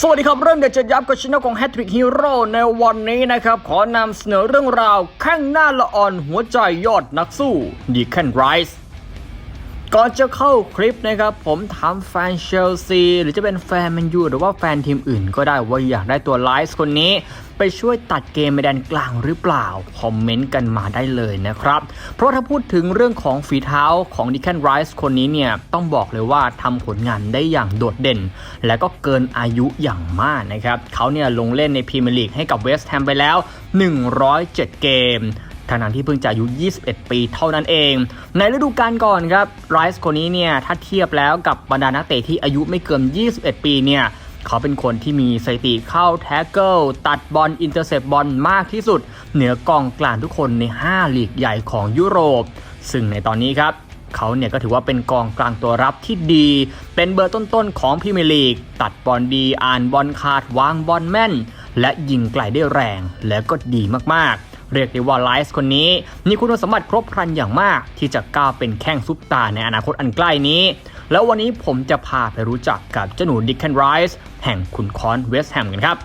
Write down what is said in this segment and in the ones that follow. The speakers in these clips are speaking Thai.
สวัสดีครับ เรื่องเด็ดจะยับกับช่องของ Hattrick Hero ในวันนี้นะครับ ขอนำเสนอเรื่องราวแข้งหน้าละอ่อนหัวใจยอดนักสู้ดีแคนไรส์ ก่อนจะเข้าคลิปนะครับ ผมถามแฟนเชลซีหรือจะเป็นแฟนแมนยูหรือว่าแฟนทีมอื่นก็ได้ว่าอยากได้ตัวไลฟ์คนนี้ ไปช่วยตัดเกมไปแดนกลางหรือเปล่า คอมเมนต์กันมาได้เลยนะครับ เพราะถ้าพูดถึงเรื่องของฝีเท้าของดิแคนไรส์คนนี้เนี่ย ต้องบอกเลยว่าทำผลงานได้อย่างโดดเด่น และก็เกินอายุอย่างมากนะครับเขาเนี่ยลงเล่นในพรีเมียร์ลีกให้กับเวสต์แฮมไปแล้ว 107 เกม ทางนั้นที่เพิ่งจะอายุ 21 ปีเท่านั้นเอง ในฤดูกาลก่อนครับไรส์คนนี้เนี่ยถ้าเทียบแล้วกับบรรดานักเตะที่อายุไม่เกิน 21 ปีเนี่ยเขาเป็นคนที่มีสถิติเข้าแท็กเกิลตัดบอลอินเตอร์เซปบอลมากที่สุด เหนือกองกลางทุกคนใน 5 ลีกใหญ่ของยุโรป ซึ่งในตอนนี้ครับเขาเนี่ยก็ถือว่าเป็นกองกลางตัวรับที่ดี เป็นเบอร์ต้นๆของพรีเมียร์ลีก ตัดบอลดี อ่านบอลขาดวางบอลแม่น และยิงไกลได้แรง และก็ดีมากๆ เรียกได้ว่าไลส์คนนี้มีคุณสมบัติครบครันอย่างมากที่จะก้าวเป็นแข้งซุปตาในอนาคตอันใกล้นี้ แล้ววันนี้ผมจะพาไปรู้จักกับเจ้าหนูดิคเคนไรส์แห่งขุนคอนเวสต์แฮมกันครับ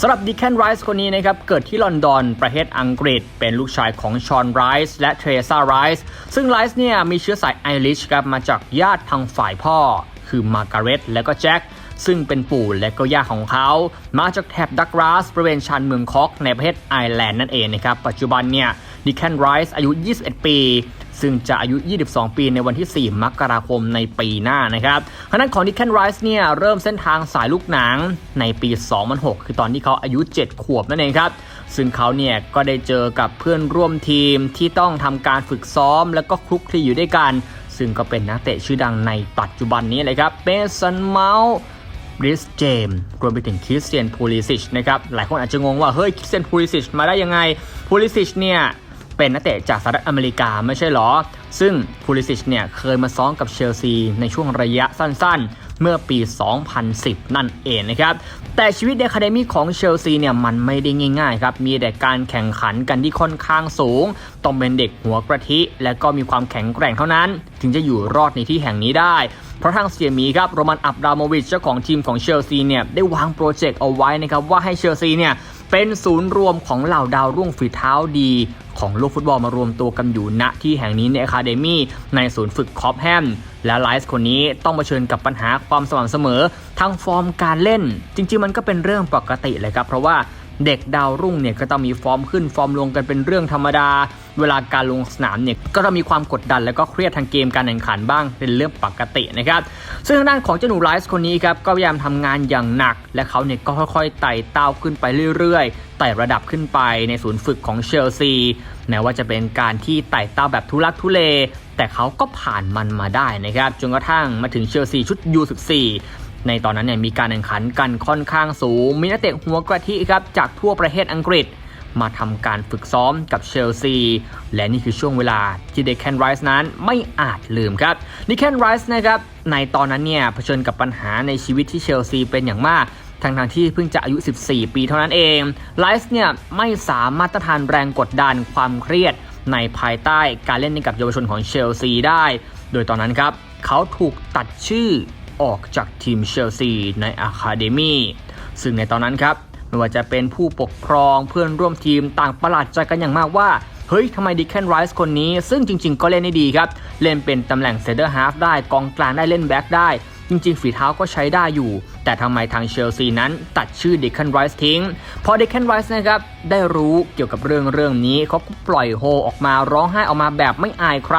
สำหรับดิแคนไรส์คนนี้นะครับ เกิดที่ลอนดอนประเทศอังกฤษ เป็นลูกชายของชอนไรส์และเทรซาไรส์ซึ่งไรส์เนี่ยมีเชื้อสายไอริชครับมาจากญาติทางฝ่ายพ่อ คือมาร์การเร็ตและก็แจ็ค ซึ่งเป็นปู่และก็ย่าของเขา มาจากแถบดักราสบริเวณชานเมืองคอกในประเทศไอร์แลนด์นั่นเองนะครับปัจจุบันเนี่ยดิแคนไรส์อายุ 21 ปี ซึ่งจะอายุ 22 ปีในวันที่ 4 มกราคมในปีหน้านะครับคณะของดิแคนไรส์เนี่ยเริ่มเส้นทางสายลูกหนังในปี 2006 คือตอนที่เขาอายุ 7 ขวบนั่นเองครับซึ่งเขาเนี่ยก็ได้เจอกับเพื่อนร่วมทีมที่ต้องทำการฝึกซ้อม แล้วก็คลุกคลีอยู่ด้วยกัน ซึ่งก็เป็นนักเตะชื่อดังในปัจจุบันนี้เลยครับเบสันเมาส์ ริสเจมรวมไปถึงคริสเตียนพูลิซิชนะครับหลายคนอาจจะงงว่าเฮ้ยคริสเตียนพูลิซิชมาได้ยังไงพูลิซิชเนี่ยเป็นนักเตะจากสหรัฐอเมริกาไม่ใช่หรอ ซึ่งพูลิซิชเนี่ยเคยมาซ้อมกับเชลซีในช่วงระยะสั้นๆ เมื่อปี 2010 นั่นเองนะครับ แต่ชีวิตในคาเดมี่ของเชลซีเนี่ยมันไม่ได้ง่ายๆครับมีแต่การแข่งขันกันที่ค่อนข้างสูง ต้องเป็นเด็กหัวกระทิ และก็มีความแข็งแกร่งเท่านั้น ถึงจะอยู่รอดในที่แห่งนี้ได้ เพราะทางเสียมีครับโรมันอับราโมวิชเจ้าของทีมของเชลซีเนี่ยได้วางโปรเจกต์เอาไว้นะครับว่าให้เชลซีเนี่ย เป็นศูนย์รวมของเหล่าดาวรุ่งฝีเท้าดีของโลกฟุตบอลมารวมตัวกันอยู่ณที่แห่งนี้ในอะคาเดมี่ในศูนย์ฝึกคอปแฮมและไลส์คนนี้ต้องเผชิญกับปัญหาความสม่ำเสมอทางฟอร์มการเล่น จริง ๆ มันก็เป็นเรื่องปกติเลยครับ เพราะว่า เด็กดาวรุ่งเนี่ยก็ต้องมีฟอร์มขึ้นฟอร์มลงกันเป็นเรื่องธรรมดา เวลาการลงสนามเนี่ยก็ต้องมีความกดดันและก็เครียดทางเกมการแข่งขันบ้างเป็นเรื่องปกตินะครับ ซึ่งทางด้านของเจ้าหนูไลส์คนนี้ครับก็พยายามทำงานอย่างหนัก และเขาเนี่ยก็ค่อยๆไต่เต้าขึ้นไปเรื่อยๆไต่ระดับขึ้นไปในศูนย์ฝึกของเชลซีแม้ว่าจะเป็นการที่ไต่เต้าแบบทุลักทุเล แต่เขาก็ผ่านมันมาได้นะครับจนกระทั่งมาถึงเชลซีชุด U14 ในตอนนั้นเนี่ยมีการแข่งขันกันค่อนข้างสูง มีนักเตะหัวกะทิครับจากทั่วประเทศอังกฤษ มาทำการฝึกซ้อมกับเชลซี และนี่คือช่วงเวลาที่เดคแคนไรส์นั้นไม่อาจลืมครับดิแคนไรส์นะครับในตอนนั้นเนี่ยเผชิญกับปัญหาในชีวิตที่เชลซีเป็นอย่างมากทั้งทางที่เพิ่งจะอายุ 14 ปีเท่านั้นเองไลส์เนี่ยไม่สามารถต้านทานแรงกดดันความเครียดในภายใต้การเล่นในกับเยาวชนของเชลซีได้ โดยตอนนั้นครับ เขาถูกตัดชื่อ ออกจากทีมเชลซีในอะคาเดมี่ซึ่งในตอนนั้นครับไม่ว่าจะเป็นผู้ปกครองเพื่อนร่วมทีมต่างประหลาดใจกันอย่างมากว่า เฮ้ยทำไมดิแคนไรส์คนนี้ ซึ่งจริง ๆ ก็เล่นได้ดีครับ เล่นเป็นตำแหน่งเซนเตอร์ฮาฟได้กองกลางได้เล่นแบ็กได้ จริง ๆ ฝีเท้าก็ใช้ได้อยู่ แต่ทำไมทางเชลซีนั้นตัดชื่อดิแคนไรส์ทิ้ง พอดิแคนไรส์นะครับ ได้รู้เกี่ยวกับเรื่องเรื่องนี้เขาก็ปล่อยโฮออกมาร้องไห้ออกมาแบบไม่อายใคร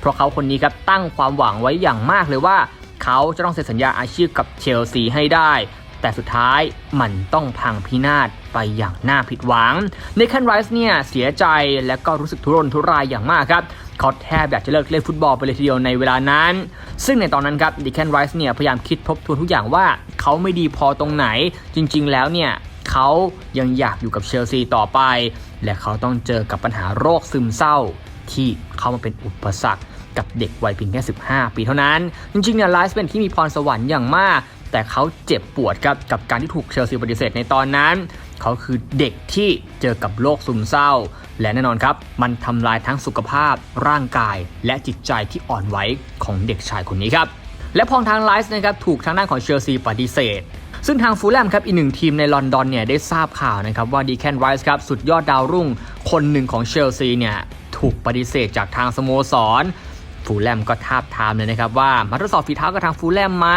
เพราะเขาคนนี้ครับตั้งความหวังไว้อย่างมากเลยว่า เขาจะต้องเซ็นสัญญาอาชีพกับเชลซีให้ได้ แต่สุดท้ายมันต้องพังพินาศไปอย่างน่าผิดหวังในคันไรส์เนี่ยเสียใจและก็รู้สึกทุรนทุรายอย่างมากครับเขาแทบอยากจะเลิกเล่นฟุตบอลไปเลยทีเดียวในเวลานั้น ซึ่งในตอนนั้นครับดิแคนไรส์เนี่ยพยายามคิดทบทวนทุกอย่างว่าเขาไม่ดีพอตรงไหน จริง ๆ แล้วเนี่ยเขายังอยากอยู่กับเชลซีต่อไป และเขาต้องเจอกับปัญหาโรคซึมเศร้าที่เข้ามาเป็นอุปสรรค กับเด็กวัยเพียงแค่ 15 ปีเท่านั้น จริงๆเนี่ยไลฟ์เป็นที่มีพรสวรรค์อย่างมาก แต่เขาเจ็บปวดครับกับการที่ถูกเชลซีปฏิเสธในตอนนั้น เขาคือเด็กที่เจอกับโรคซึมเศร้า และแน่นอนครับ มันทำลายทั้งสุขภาพ ร่างกาย และจิตใจที่อ่อนไหวของเด็กชายคนนี้ครับและพอทางไลฟ์นะครับถูกทางด้านของเชลซีปฏิเสธซึ่งทางฟูลแลมครับอีกหนึ่งทีมในลอนดอนเนี่ยได้ทราบข่าวนะครับว่าดีแคนไรส์ครับสุดยอดดาวรุ่ง คนหนึ่งของเชลซีเนี่ยถูกปฏิเสธจากทางสโมสร ฟูลแลมก็ทาบทามเลยนะครับว่ามาทดสอบฝีเท้ากับทางฟูลแลมไหม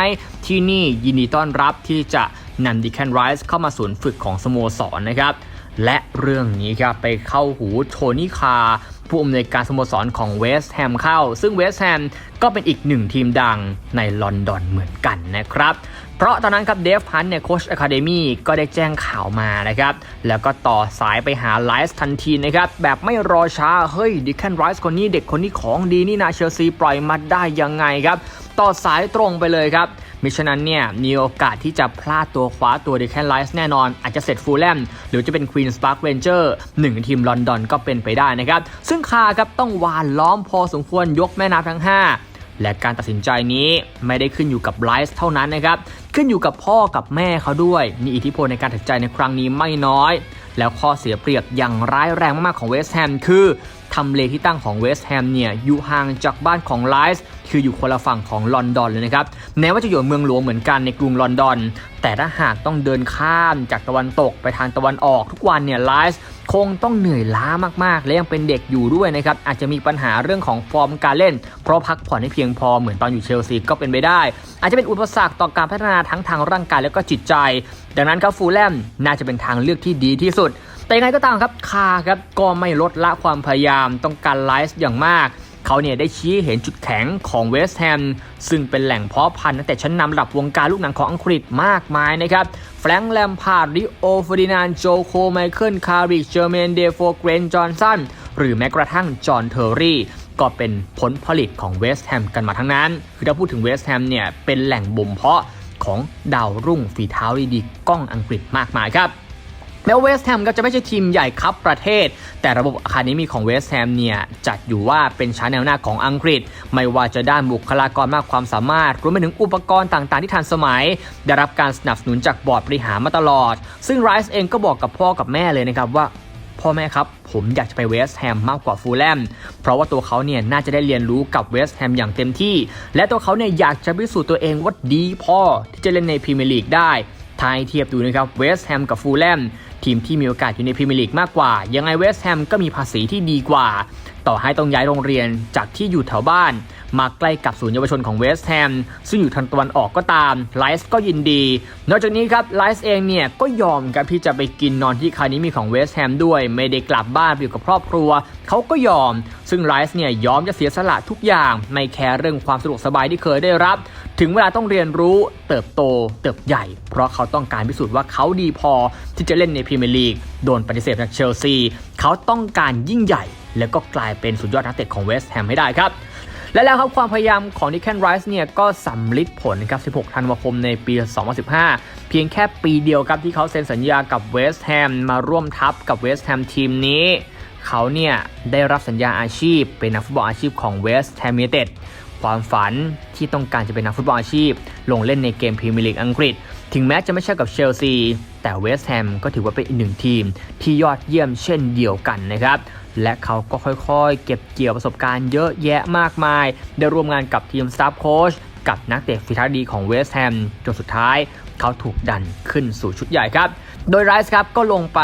ที่นี่ยินดีต้อนรับที่จะนำดิแคนไรส์เข้ามาศูนย์ฝึกของสโมสรนะครับ และเรื่องนี้ครับไปเข้าหูโทนี่คาผู้อำนวยการสโมสรของเวสต์แฮมเข้า ซึ่งเวสต์แฮมก็เป็นอีกหนึ่งทีมดังในลอนดอนเหมือนกันนะครับ เพราะตอนนั้นครับเดฟพันเนี่ยโคชอะคาเดมี่ก็ได้แจ้งข่าวมานะครับ แล้วก็ต่อสายไปหาไลฟ์ทันทีนะครับ แบบไม่รอช้า เฮ้ยดิแคนไรส์คนนี้เด็กคนนี้ของดีนี่นาเชลซีปล่อยมาได้ยังไงครับ ต่อสายตรงไปเลยครับมิฉะนั้นเนี่ยมีโอกาสที่จะพลาดตัวคว้าตัวดิแคนไลส์แน่นอน อาจจะเสร็จฟูลแลมหรือจะเป็นควีนสปาร์คเรนเจอร์หนึ่งในทีมลอนดอนก็เป็นไปได้นะครับ ซึ่งคาครับต้องวานล้อมพอสมควรยกแม่น้ำทั้ง 5 และการตัดสินใจนี้ไม่ได้ขึ้นอยู่กับไลฟ์เท่านั้นนะครับ ขึ้นอยู่กับพ่อกับแม่เขาด้วย มีอิทธิพลในการตัดสินใจในครั้งนี้ไม่น้อย แล้วข้อเสียเปรียบอย่างร้ายแรงมากๆของเวสต์แฮมคือทำเลที่ตั้งของเวสต์แฮมเนี่ยอยู่ห่างจากบ้านของไลฟ์คืออยู่คนละฝั่งของลอนดอนเลยนะครับแม้ว่าจะอยู่เมืองหลวงเหมือนกันในกรุงลอนดอน แต่ถ้าหากต้องเดินข้ามจากตะวันตกไปทางตะวันออกทุกวันเนี่ยไลฟ์ คงต้องเหนื่อยล้ามากๆ และยังเป็นเด็กอยู่ด้วยนะครับอาจจะมีปัญหาเรื่องของฟอร์มการเล่น เพราะพักผ่อนให้เพียงพอเหมือนตอนอยู่เชลซีก็เป็นไปได้ อาจจะเป็นอุปสรรคต่อการพัฒนาทั้งทางร่างกายและก็จิตใจ ดังนั้นครับฟูลแลมน่าจะเป็นทางเลือกที่ดีที่สุด แต่ยังไงก็ตามครับคาครับก็ไม่ลดละความพยายามต้องการไลฟ์อย่างมาก เขาเนี่ยได้ชี้เห็นจุดแข็งของเวสต์แฮมซึ่งเป็นแหล่งเพาะพันธุ์ตั้งแต่ชั้นนำระดับวงการลูกหนังของอังกฤษมากมายนะครับแฟรงค์แลมพาร์ดริโอเฟอร์ดินานโจโคไมเคิลคาริกเจอร์เมนเดโฟเกรนจอห์นสันหรือแม้กระทั่งจอห์นเทอร์รี่ก็เป็นผลผลิตของเวสต์แฮมกันมาทั้งนั้น คือถ้าพูดถึงเวสต์แฮมเนี่ยเป็นแหล่งบ่มเพาะของดาวรุ่งฝีเท้าดีๆก้องอังกฤษมากมายครับ แม้เวสต์แฮมก็จะไม่ใช่ทีมใหญ่ครับประเทศ แต่ระบบอะคาเดมีของเวสต์แฮมเนี่ยจัดอยู่ว่าเป็นชั้นแนวหน้าของอังกฤษ ไม่ว่าจะด้านบุคลากรมากความสามารถรวมไปถึงอุปกรณ์ต่างๆ ที่ทันสมัย ได้รับการสนับสนุนจากบอร์ดบริหารมาตลอด ซึ่งไรซ์เองก็บอกกับพ่อกับแม่เลยนะครับว่าพ่อแม่ครับ ผมอยากจะไปเวสต์แฮมมากกว่าฟูลแลม เพราะว่าตัวเขาเนี่ยน่าจะได้เรียนรู้กับเวสต์แฮมอย่างเต็มที่ และตัวเขาเนี่ยอยากจะพิสูจน์ตัวเองว่าดีพอที่จะเล่นในพรีเมียร์ลีกได้ทายเทียบดูนะครับเวสต์แฮมกับฟูลแลม ทีมที่มีโอกาสอยู่ในพรีเมียร์ลีกมากกว่า ยังไงเวสต์แฮมก็มีภาษีที่ดีกว่า ต่อให้ต้องย้ายโรงเรียนจากที่อยู่แถวบ้าน มาใกล้กับศูนย์เยาวชนของเวสต์แฮมซึ่งอยู่ทางตะวันออกก็ตามไลซ์ก็ยินดี นอกจากนี้ครับไลซ์เองเนี่ยก็ยอมครับที่จะไปกินนอนที่คานิมีของเวสต์แฮมด้วย ไม่ได้กลับบ้านไปอยู่กับครอบครัว เขาก็ยอม ซึ่งไลซ์เนี่ยยอมจะเสียสละทุกอย่าง ไม่แคร์เรื่องความสะดวกสบายที่เคยได้รับ ถึงเวลาต้องเรียนรู้เติบโตเติบใหญ่ เพราะเขาต้องการพิสูจน์ว่าเขาดีพอที่จะเล่นในพรีเมียร์ลีกโดนปฏิเสธจากเชลซีเขาต้องการยิ่งใหญ่ แล้วก็กลายเป็นสุดยอดนักเตะของเวสต์แฮมให้ได้ครับ และแล้วครับความพยายามของนิกแคนไรส์เนี่ยก็สำลิดผลครับ 16 ธันวาคมในปี 2015 เพียงแค่ปีเดียวครับที่เขาเซ็นสัญญากับเวสต์แฮมมาร่วมทัพกับเวสต์แฮมทีมนี้เขาเนี่ยได้รับสัญญาอาชีพเป็นนักฟุตบอลอาชีพของเวสต์แฮมยูไนเต็ดความฝันที่ต้องการจะเป็นนักฟุตบอลอาชีพ ลงเล่นในเกมพรีเมียร์ลีกอังกฤษ ถึงแม้จะไม่ใช่กับเชลซี แต่เวสต์แฮมก็ถือว่าเป็นอีกหนึ่งทีมที่ยอดเยี่ยมเช่นเดียวกันนะครับ และเขาก็ค่อยๆ เก็บเกี่ยวประสบการณ์เยอะแยะมากมาย ได้ร่วมงานกับทีมสตาฟโค้ชกับนักเตะฝีเท้าดีของเวสต์แฮมจนสุดท้ายเขาถูกดันขึ้นสู่ชุดใหญ่ครับ โดยไรส์ครับก็ลงไป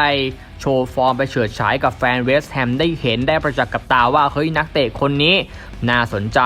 โชว์ฟอร์มไปเฉิดฉายกับแฟนเวสต์แฮมได้เห็นได้ประจักษ์กับตาว่าเฮ้ยนักเตะคนนี้น่าสนใจ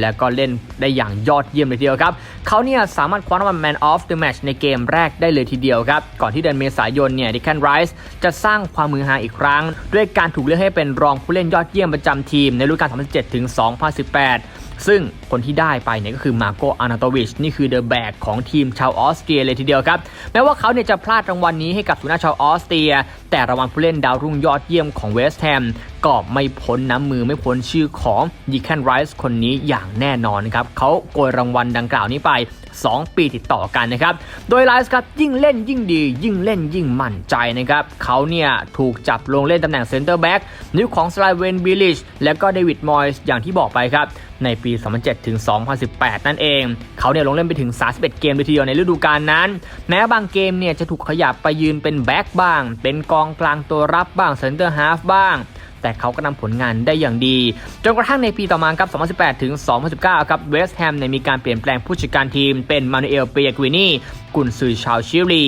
และก็เล่นได้อย่างยอดเยี่ยมเลยทีเดียวครับ เขาเนี่ยสามารถคว้ารางวัล Man of the Match ในเกมแรกได้เลยทีเดียวครับ ก่อนที่เดือนเมษายนเนี่ยดิแคนไรส์จะสร้างความมือฮาอีกครั้ง ด้วยการถูกเลือกให้เป็นรองผู้เล่นยอดเยี่ยมประจำทีมในฤดูกาล 2017-2018 ซึ่งคนที่ได้ไปเนี่ยก็คือมาโกอานาโตวิชนี่คือเดอะแบกของทีมชาวออสเตรียเลยทีเดียวครับ แม้ว่าเขาเนี่ยจะพลาดรางวัลนี้ให้กับสุนัขชาวออสเตรีย แต่รางวัลผู้เล่นดาวรุ่งยอดเยี่ยมของเวสต์แฮมก็ไม่พ้นน้ำมือไม่พ้นชื่อของดีแคนไรส์คนนี้อย่างแน่นอนครับเขาโกยรางวัลดังกล่าวนี้ไป 2 ปีติดต่อกันนะครับ โดยไลส์ครับยิ่งเล่นยิ่งดี ยิ่งเล่นยิ่งมั่นใจนะครับเขาเนี่ยถูกจับลงเล่นตำแหน่งเซนเตอร์แบ็กนิ้วของสไลเวนบิลิชและก็เดวิดมอยส์อย่างที่บอกไปครับ ในปี 2007 ถึง 2018 นั่นเอง เขาเนี่ยลงเล่นไปถึง 31 เกมเลยทีเดียวในฤดูกาลนั้น แม้บางเกมเนี่ยจะถูกขยับไปยืนเป็นแบ็กบ้าง เป็นกองกลางตัวรับบ้างเซนเตอร์ฮาฟบ้าง แต่เขาก็นำผลงานได้อย่างดี จนกระทั่งในปีต่อมาครับ 2018 ถึง 2019 ครับ เวสต์แฮมในยมีการเปลี่ยนแปลงผู้จัดการทีมเป็นมานูเอลเปียกวินีกุนซือชาวชิลี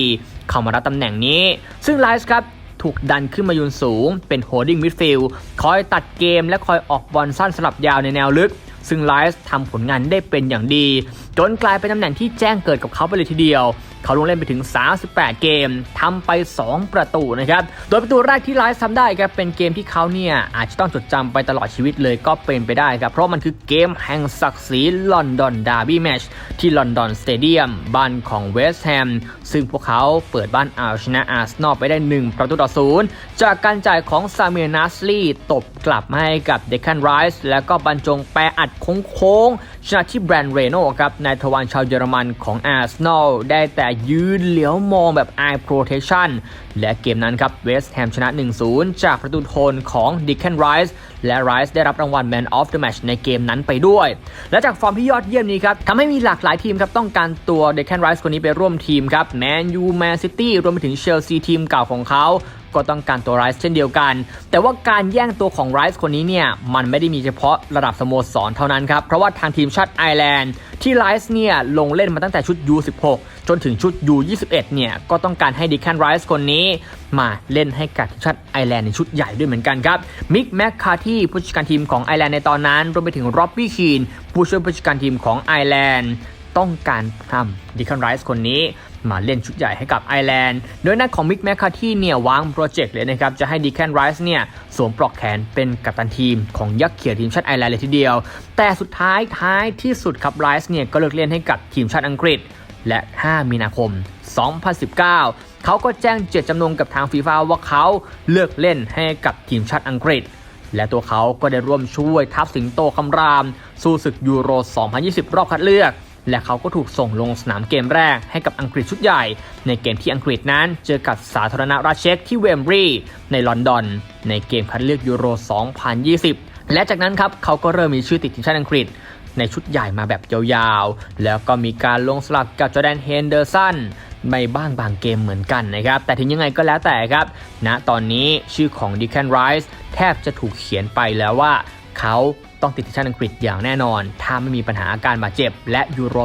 เข้ามารับตำแหน่งนี้ ซึ่งไลส์ครับถูกดันขึ้นมายืนสูง เป็นโฮดดิ้งมิดฟิลด์คอยตัดเกมและคอยออกบอลสั้นสลับยาวในแนวลึก ซึ่งไลส์ทำผลงานได้เป็นอย่างดี จนกลายเป็นตำแหน่งที่แจ้งเกิดกับเขาไปเลยทีเดียว เขาลงเล่นไปถึง 38 เกมทำไป 2 ประตูนะครับ โดยประตูแรกที่ไลฟ์ทำได้ครับเป็นเกมที่เขาเนี่ยอาจจะต้องจดจำไปตลอดชีวิตเลยก็เป็นไปได้ครับ เพราะมันคือเกมแห่งศักดิ์ศรีลอนดอนดาร์บี้แมช ที่ลอนดอนสเตเดียมบ้านของเวสต์แฮม ซึ่งพวกเขาเปิดบ้านเอาชนะอาร์เซนอลไปได้ 1 ประตูต่อศูนย์จากการจ่ายของซาเมียนัสลีตบกลับมาให้กับเดคันไรส์แล้วก็บรรจงแปรอัดโค้งๆชนะที่แบรนด์เรโน่ครับนายทวารชาวเยอรมันของอาร์เซนอลได้แต่ยืนเหลียวมองแบบ eye protection และเกมนั้นครับเวสต์แฮมชนะ 1-0 จากประตูโทนของดิค e นไรส์ และไรซ์ได้รับรางวัล Man of the Match ในเกมนั้นไปด้วย และจากฟอร์มที่ยอดเยี่ยมนี้ครับทำให้มีหลากหลายทีมครับต้องการตัวเดค e นไรซ์คนนี้ไปร่วมทีมครับแมนยูแมนซิตี้รวมไปถึงเชลซีทีมเก่าของเขา ก็ต้องการตัวไรส์เช่นเดียวกัน แต่ว่าการแย่งตัวของไรส์คนนี้เนี่ยมันไม่ได้มีเฉพาะระดับสโมสรเท่านั้นครับ เพราะว่าทางทีมชาติไอร์แลนด์ที่ไรส์เนี่ยลงเล่นมาตั้งแต่ชุด U16 จนถึงชุด U21 เนี่ยก็ต้องการให้ดิคันไรส์คนนี้ มาเล่นให้กับทีมชาติไอร์แลนด์ในชุดใหญ่ด้วยเหมือนกันครับมิกแมคคาที่ผู้จัดการทีมของไอร์แลนด์ในตอนนั้นรวมไปถึงร็อบบี้คีนผู้ช่วยผู้จัดการทีมของไอร์แลนด์ ต้องการทำดิคันไรส์คนนี้มาเล่นชุดใหญ่ให้กับไอร์แลนด์ โดยนักของมิกแมคคาที่เนี่ยวางโปรเจกต์เลยนะครับ จะให้ดีแคนไรส์เนี่ยสวมปลอกแขนเป็นกัปตันทีมของยักษ์เขียวทีมชาติไอร์แลนด์เลยทีเดียว แต่สุดท้ายท้ายที่สุดครับไรส์เนี่ยก็เลิกเล่นให้กับทีมชาติอังกฤษ และ 5 มีนาคม 2019 เขาก็แจ้งเจตจำนงกับทางฟีฟ่าว่าเขาเลิกเล่นให้กับทีมชาติอังกฤษและตัวเขาก็ได้ร่วมช่วยทัพสิงโตคำราม สู้ศึกยูโร 2020 รอบคัดเลือก และเขาก็ถูกส่งลงสนามเกมแรกให้กับอังกฤษชุดใหญ่ ในเกมที่อังกฤษนั้นเจอกับสาธารณรัฐเช็กที่เวมบรีในลอนดอน ในเกมคัดเลือกยูโร 2020 และจากนั้นครับเขาก็เริ่มมีชื่อติดทีมชาติอังกฤษ ในชุดใหญ่มาแบบยาวๆ แล้วก็มีการลงสลับกับจอแดนเฮนเดอร์สันไม่บ้างบางเกมเหมือนกันนะครับ แต่ถึงยังไงก็แล้วแต่ครับณตอนนี้ชื่อของดิแคนไรส์แทบจะถูกเขียนไปแล้วว่าเขา ต้องติดทีมชาติอังกฤษอย่างแน่นอน ถ้าไม่มีปัญหาอาการบาดเจ็บ และยูโร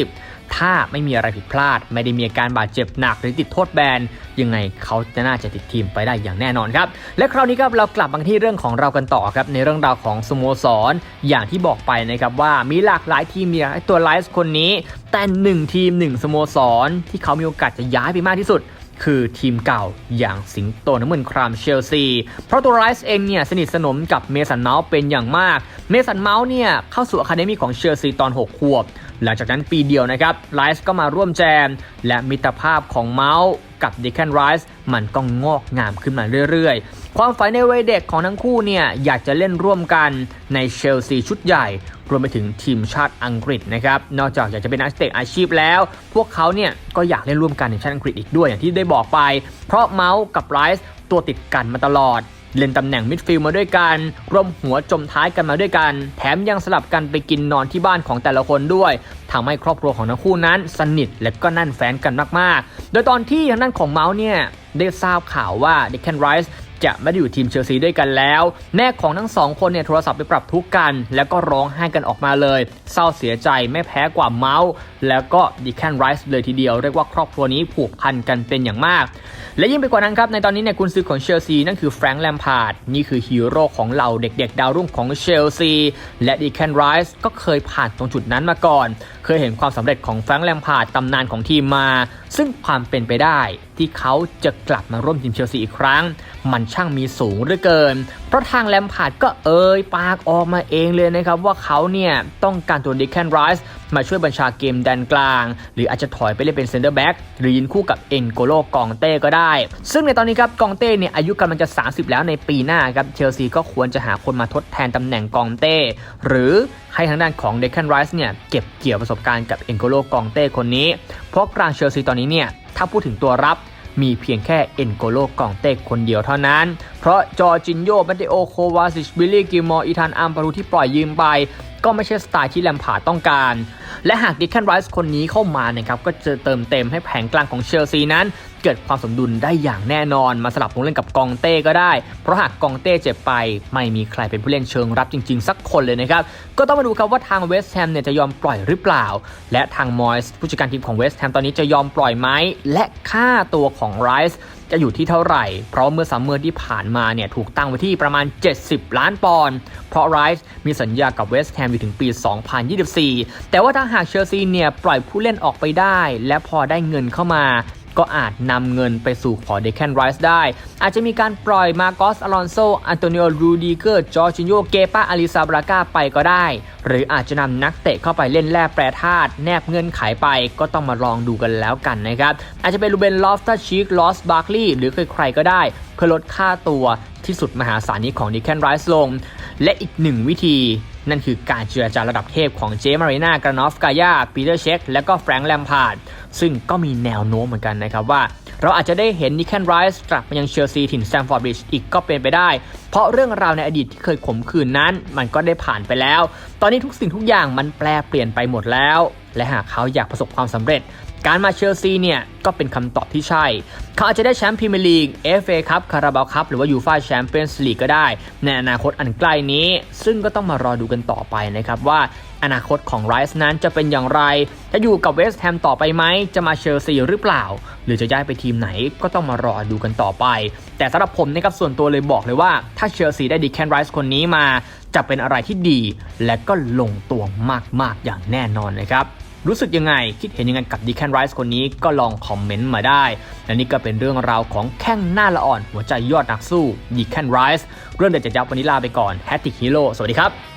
2020 ถ้าไม่มีอะไรผิดพลาด ไม่ได้มีอาการบาดเจ็บหนักหรือติดโทษแบน ยังไงเขาจะน่าจะติดทีมไปได้อย่างแน่นอนครับ และคราวนี้ครับเรากลับมาที่เรื่องของเรากันต่อครับในเรื่องราวของสโมสรอย่างที่บอกไปนะครับว่ามีหลากหลายทีมมีตัวไลฟ์คนนี้ แต่หนึ่งทีมหนึ่งสโมสรที่เขามีโอกาสจะย้ายไปมากที่สุด คือทีมเก่าอย่างสิงโตน้ำเงินครามเชลซี เพราะตัวไรส์เองเนี่ยสนิทสนมกับเมสันเมาส์เป็นอย่างมาก เมสันเมาส์เนี่ยเข้าสู่อะคาเดมี่ของเชลซีตอน 6 ขวบ หลังจากนั้นปีเดียวนะครับไรส์ก็มาร่วมแจม และมิตรภาพของเมาส์ กับดิแคนไรส์มันก็งอกงามขึ้นมาเรื่อยๆ ความฝันในวัยเด็กของทั้งคู่เนี่ยอยากจะเล่นร่วมกันในเชลซีชุดใหญ่ รวมไปถึงทีมชาติอังกฤษนะครับ นอกจากอยากจะเป็นนักเตะอาชีพแล้ว พวกเขาเนี่ยก็อยากเล่นร่วมกันในชาติอังกฤษอีกด้วยอย่างที่ได้บอกไป เพราะเมาส์กับไรส์ตัวติดกันมาตลอด เล่นตำแหน่งมิดฟิลด์มาด้วยกันร่วมหัวจมท้ายกันมาด้วยกัน แถมยังสลับกันไปกินนอนที่บ้านของแต่ละคนด้วยทำให้ครอบครัวของทั้งคู่นั้น สนิทและก็นั่นแฟนกันมากๆ โดยตอนที่ทางด้านของเมาส์เนี่ยได้ทราบข่าวว่าเดคแคนไรส์ จะไม่ได้อยู่ทีมเชลซีด้วยกันแล้ว แม่ของทั้งสองคนเนี่ยโทรศัพท์ไปปรับทุกข์กัน แล้วก็ร้องไห้กันออกมาเลย เศร้าเสียใจไม่แพ้กว่าเมาส์แล้วก็ดิแคนไรส์เลยทีเดียว เรียกว่าครอบครัวนี้ผูกพันกันเป็นอย่างมาก และยิ่งไปกว่านั้นครับ ในตอนนี้เนี่ยกุนซือของเชลซีนั่นคือแฟรงค์แลมพาร์ดนี่คือฮีโร่ของเหล่าเด็ก ๆ ดาวรุ่งของเชลซีและดิแคนไรส์ก็เคยผ่านตรงจุดนั้นมาก่อน เคยเห็นความสำเร็จของแฟรงค์แลมพาร์ดตำนานของทีมมา ซึ่งความเป็นไปได้ที่เขาจะกลับมาร่วมทีมเชลซีอีกครั้ง มันช่างมีสูงเหลือเกินเพราะทางแลมพาร์ดก็เอ่ยปากออกมาเองเลยนะครับว่าเขาเนี่ยต้องการตัวดิแคนไรส์มาช่วยบัญชาเกมแดนกลาง หรืออาจจะถอยไปเล่นเป็นเซนเตอร์แบ็กหรือยืนคู่กับเอ็นโกโลกองเต้ก็ได้ ซึ่งในตอนนี้ครับกองเต้เนี่ยอายุกำลังจะ 30 แล้วในปีหน้าครับเชลซีก็ควรจะหาคนมาทดแทนตำแหน่งกองเต้ หรือให้ทางด้านของเดค a นไรส์เนี่ยเก็บเกี่ยวประสบการณ์กับเอ็นโกโลกองเต้คนนี้ เพราะกลางเชลซีตอนนี้เนี่ยถ้าพูดถึงตัวรับ มีเพียงแค่เอ็นโกโลกองเตกคนเดียวเท่านั้น เพราะจอจินโยเมเตโอโควาซิชบิลลี่กิมอร์อีธานอัมปารูที่ปล่อยยืมไป ก็ไม่ใช่สไตล์ที่แลมพาต้องการ และหากดิคันไรส์คนนี้เข้ามานะครับก็จะเติมเต็มให้แผงกลางของเชลซีนั้น เกิดความสมดุลได้อย่างแน่นอน มาสลับลงเล่นกับกองเต้ก็ได้ เพราะหากกองเต้เจ็บไป ไม่มีใครเป็นผู้เล่นเชิงรับจริง ๆ สักคนเลยนะครับ ก็ต้องมาดูครับว่าทางเวสต์แฮมเนี่ยจะยอมปล่อยหรือเปล่า และทางมอยส์ผู้จัดการทีมของเวสต์แฮมตอนนี้จะยอมปล่อยไหมและค่าตัวของไรส์จะอยู่ที่เท่าไหร่ เพราะเมื่อซัมเมอร์ที่ผ่านมาเนี่ยถูกตั้งไว้ที่ประมาณ 70 ล้านปอนด์ เพราะไรส์มีสัญญากับเวสต์แฮมอยู่ถึงปี 2024 แต่ว่าถ้าหากเชลซีเนี่ยปล่อยผู้เล่นออกไปได้ และพอได้เงินเข้ามา ก็อาจนำเงินไปสู่ขอเดคแคนไรส์ได้ อาจจะมีการปล่อยมาโกสอลอนโซอันโตนิโอรูดิเกอร์จอร์จิโยเกปาอาริซาบราก้าไปก็ได้ หรืออาจจะนำนักเตะเข้าไปเล่นแร่แปรธาตุแนบเงื่อนไขไปก็ต้องมาลองดูกันแล้วกันนะครับ อาจจะเป็นลูเบนลอฟตัสชิกลอสบาร์คลีย์หรือใครๆก็ได้ เพื่อลดค่าตัวที่สุดมหาศาลนี้ของดิแคนไรส์ลง และอีกหนึ่งวิธี นั่นคือการเจรจาระดับเทพของเจมารีนากรานอฟกายาปีเตอร์เช็คและก็แฟรงค์แลมพาร์ดซึ่งก็มีแนวโน้มเหมือนกันนะครับว่า เราอาจจะได้เห็นนิคแคนไรส์กลับมายังเชลซีถิ่นแซมฟอร์ดบริดจ์อีกก็เป็นไปได้ เพราะเรื่องราวในอดีตที่เคยขมขื่นนั้น มันก็ได้ผ่านไปแล้ว ตอนนี้ทุกสิ่งทุกอย่างมันแปลเปลี่ยนไปหมดแล้ว และหากเขาอยากประสบความสำเร็จ การมาเชลซีเนี่ยก็เป็นคำตอบที่ใช่ เขาอาจจะได้แชมป์พรีเมียร์ลีก FA คัพคาราบาลคัพหรือว่ายูฟ่าแชมเปี้ยนส์ลีกก็ได้ ในอนาคตอันใกล้นี้ ซึ่งก็ต้องมารอดูกันต่อไปนะครับว่าอนาคตของไรส์นั้นจะเป็นอย่างไร จะอยู่กับเวสต์แฮมต่อไปไหม จะมาเชลซีหรือเปล่า หรือจะย้ายไปทีมไหนก็ต้องมารอดูกันต่อไป แต่สำหรับผมนะครับส่วนตัวเลยบอกเลยว่า ถ้าเชลซีได้ดีแคนไรส์คนนี้มา จะเป็นอะไรที่ดี และก็ลงตัวมากๆอย่างแน่นอนนะครับ รู้สึกยังไง คิดเห็นยังไงกับดีแคนไรส์คนนี้ก็ลองคอมเมนต์มาได้และนี่ก็เป็นเรื่องราวของแข้งหน้าละอ่อน หัวใจยอดนักสู้ดีแคนไรส์เรื่องเด็ดจะยับวันนี้ลาไปก่อนแฮตติกฮีโร่สวัสดีครับ